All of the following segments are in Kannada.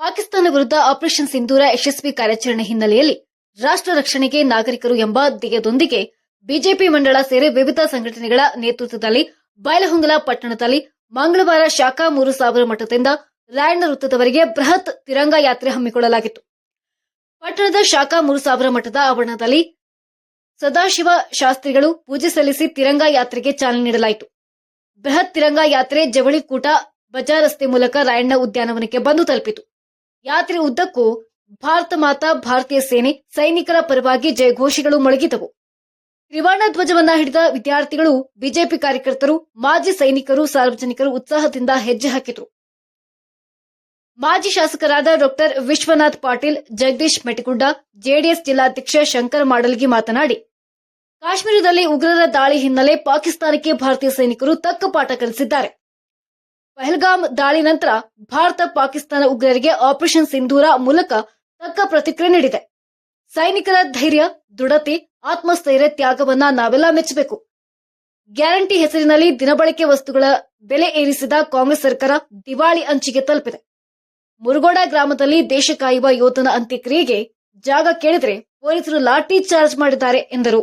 ಪಾಕಿಸ್ತಾನ ವಿರುದ್ಧ ಆಪರೇಷನ್ ಸಿಂಧೂರ ಯಶಸ್ವಿ ಕಾರ್ಯಾಚರಣೆ ಹಿನ್ನೆಲೆಯಲ್ಲಿ ರಾಷ್ಟ್ರ ರಕ್ಷಣೆಗೆ ನಾಗರಿಕರು ಎಂಬ ಧ್ಯೇಯದೊಂದಿಗೆ ಬಿಜೆಪಿ ಮಂಡಳ ಸೇರಿ ವಿವಿಧ ಸಂಘಟನೆಗಳ ನೇತೃತ್ವದಲ್ಲಿ ಬೈಲಹೊಂಗಲ ಪಟ್ಟಣದಲ್ಲಿ ಮಂಗಳವಾರ ಶಾಖಾ ಮೂರು ಸಾವಿರ ಮಠದಿಂದ ರಾಯಣ್ಣ ವೃತ್ತದವರೆಗೆ ಬೃಹತ್ ತಿರಂಗ ಯಾತ್ರೆ ಹಮ್ಮಿಕೊಳ್ಳಲಾಗಿತ್ತು. ಪಟ್ಟಣದ ಶಾಖಾ ಮೂರು ಸಾವಿರ ಮಠದ ಆವರಣದಲ್ಲಿ ಸದಾಶಿವ ಶಾಸ್ತ್ರಿಗಳು ಪೂಜೆ ಸಲ್ಲಿಸಿ ತಿರಂಗ ಯಾತ್ರೆಗೆ ಚಾಲನೆ ನೀಡಲಾಯಿತು. ಬೃಹತ್ ತಿರಂಗ ಯಾತ್ರೆ ಜವಳಿ ಕೂಟ ಬಜಾರ್ ರಸ್ತೆ ಮೂಲಕ ರಾಯಣ್ಣ ಉದ್ಯಾನವನಕ್ಕೆ ಬಂದು ತಲುಪಿತು. ಯಾತ್ರೆ ಉದ್ದಕ್ಕೂ ಭಾರತ ಮಾತಾ ಭಾರತೀಯ ಸೇನೆ ಸೈನಿಕರ ಪರವಾಗಿ ಜಯಘೋಷಿಗಳು ಮೊಳಗಿದವು. ತ್ರಿವರ್ಣ ಧ್ವಜವನ್ನ ಹಿಡಿದ ವಿದ್ಯಾರ್ಥಿಗಳು, ಬಿಜೆಪಿ ಕಾರ್ಯಕರ್ತರು, ಮಾಜಿ ಸೈನಿಕರು, ಸಾರ್ವಜನಿಕರು ಉತ್ಸಾಹದಿಂದ ಹೆಜ್ಜೆ ಹಾಕಿದರು. ಮಾಜಿ ಶಾಸಕರಾದ ಡಾಕ್ಟರ್ ವಿಶ್ವನಾಥ್ ಪಾಟೀಲ್, ಜಗದೀಶ್ ಮೆಟಗುಡ್ಡ ಜೆಡಿಎಸ್ ಜಿಲ್ಲಾಧ್ಯಕ್ಷ ಶಂಕರ್ ಮಾಡಲ್ಗಿ ಮಾತನಾಡಿ, ಕಾಶ್ಮೀರದಲ್ಲಿ ಉಗ್ರರ ದಾಳಿ ಹಿನ್ನೆಲೆ ಪಾಕಿಸ್ತಾನಕ್ಕೆ ಭಾರತೀಯ ಸೈನಿಕರು ತಕ್ಕ ಪಾಠ ಕಲಿಸಿದ್ದಾರೆ. ಪಹಲ್ಗಾಮ್ ದಾಳಿ ನಂತರ ಭಾರತ ಪಾಕಿಸ್ತಾನ ಉಗ್ರರಿಗೆ ಆಪರೇಷನ್ ಸಿಂಧೂರ ಮೂಲಕ ತಕ್ಕ ಪ್ರತಿಕ್ರಿಯೆ ನೀಡಿದೆ. ಸೈನಿಕರ ಧೈರ್ಯ, ದೃಢತೆ, ಆತ್ಮಸ್ಥೈರ್ಯ ತ್ಯಾಗವನ್ನ ನಾವೆಲ್ಲ ಮೆಚ್ಚಬೇಕು. ಗ್ಯಾರಂಟಿ ಹೆಸರಿನಲ್ಲಿ ದಿನಬಳಕೆ ವಸ್ತುಗಳ ಬೆಲೆ ಏರಿಸಿದ ಕಾಂಗ್ರೆಸ್ ಸರ್ಕಾರ ದಿವಾಳಿ ಅಂಚಿಗೆ ತಲುಪಿದೆ. ಮುರುಗೋಡ ಗ್ರಾಮದಲ್ಲಿ ದೇಶ ಕಾಯುವ ಯೋಧನ ಅಂತ್ಯಕ್ರಿಯೆಗೆ ಜಾಗ ಕೇಳಿದರೆ ಪೊಲೀಸರು ಲಾಠಿ ಚಾರ್ಜ್ ಮಾಡಿದ್ದಾರೆ ಎಂದರು.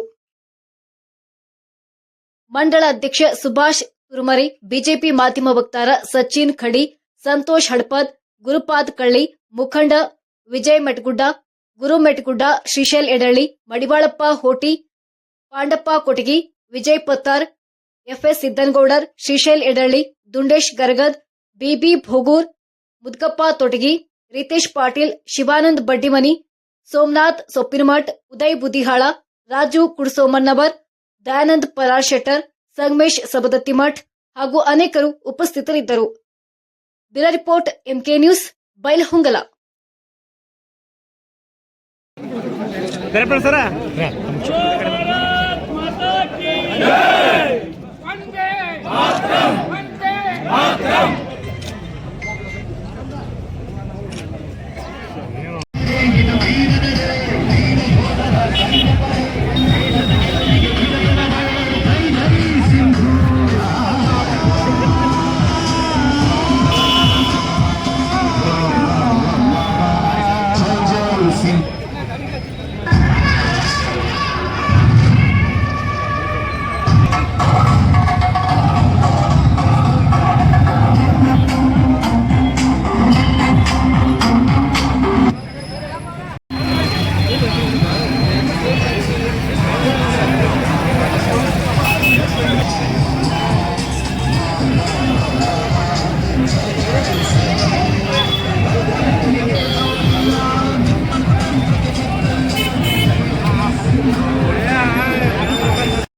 ಮಂಡಳ ಅಧ್ಯಕ್ಷ ಸುಭಾಷ್ ಕುರುಮರಿ ಬಿಜೆಪಿ ಮಾಧ್ಯಮ ವಕ್ತಾರ ಸಚಿನ್ ಖಡಿ, ಸಂತೋಷ್ ಹಡ್ಪದ್, ಗುರುಪಾದ್ ಕಳ್ಳಿ, ಮುಖಂಡ ವಿಜಯ್ ಮೆಟ್ಗುಡ್ಡ, ಗುರು ಮೆಟ್ಗುಡ್ಡ, ಶ್ರೀಶೈಲ್ ಎಡಳ್ಳಿ, ಮಡಿವಾಳಪ್ಪ ಹೋಟಿ, ಪಾಂಡಪ್ಪ ಕೊಟಗಿ, ವಿಜಯ್ ಪತ್ತಾರ್, ಎಫ್ಎಸ್ ಸಿದ್ದನಗೌಡರ್, ಶ್ರೀಶೈಲ್ ಎಡಳ್ಳಿ, ದುಂಡೇಶ್ ಗರಗದ್, ಬಿಬಿ ಭೋಗೂರ್, ಮುದ್ಗಪ್ಪ ತೊಟಗಿ, ರಿತೇಶ್ ಪಾಟೀಲ್, ಶಿವಾನಂದ್ ಬಡ್ಡಿಮನಿ, ಸೋಮನಾಥ್ ಸೊಪ್ಪಿನಮಠ್, ಉದಯ್ ಬುದಿಹಾಳ, ರಾಜು ಕುಡ್ಸೋಮನ್ನವರ್ ದಯಾನಂದ್ ಪರಾರ್ ಶೆಟ್ಟರ್ ಸಂಗಮೇಶ್ ಸಬದತ್ತಿಮಠ್ ಹಾಗೂ ಅನೇಕರು ಉಪಸ್ಥಿತರಿದ್ದರು. ದಿನ ರಿಪೋರ್ಟ್ ಎಂಕೆ ನ್ಯೂಸ್ ಬೈಲಹೊಂಗಲ ಸರ?